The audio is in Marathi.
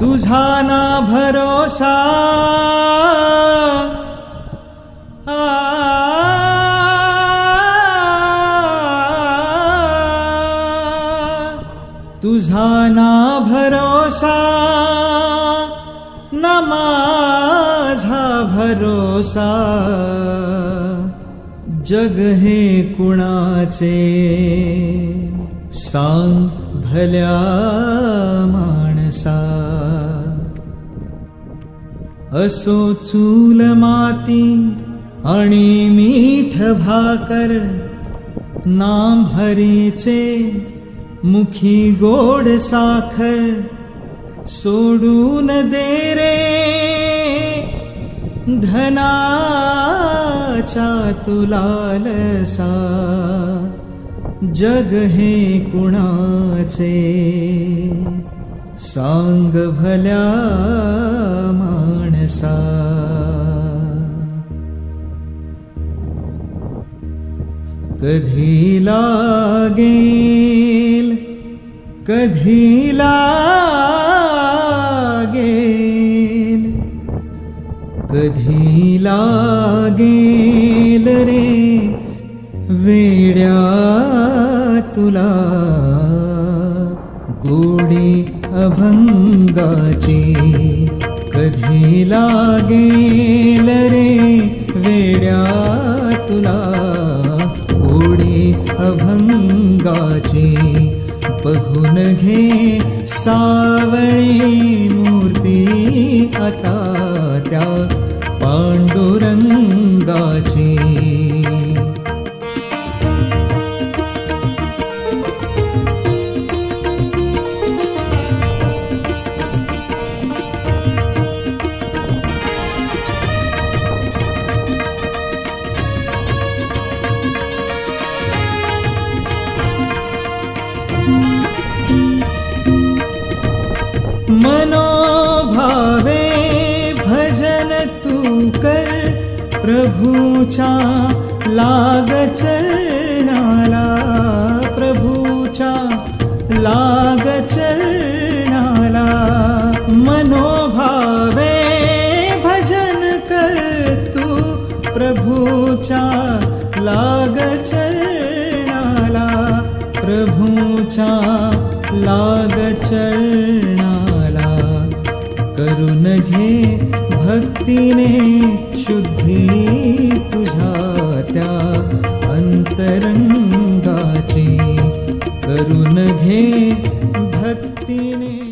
तुझा ना भरोसा. तुझा ना भरोसा. न माझा भरोसा. जग हे कुणाचे? सांग भल्या माणसा असो चूल माती आणि मीठ भाकर नाम हरीचे मुखी गोड साखर सोडून दे रे धनाच्या तुलालसा जग हे कुणाचे? सांग भल्या माणसा. कधी लागेल कधी लागेल? कधी लागेल रे वेड्या तुला? गोडी अभंगाची कधी लागेल रे वेड्या तुला? गोडी अभंगाची बघून घे सावळी मूर्ती आता त्या पांडुरंगाची. मनोभावे भजन तू लाग चरणाला प्रभूच्या लाग चरणाला मनोभावे भजन कर तू प्रभूच्या लाग लाग चरणाला. करून घे भक्तीने शुद्धी तुझ्या त्या अंतरंगाची. करून घे भक्तीने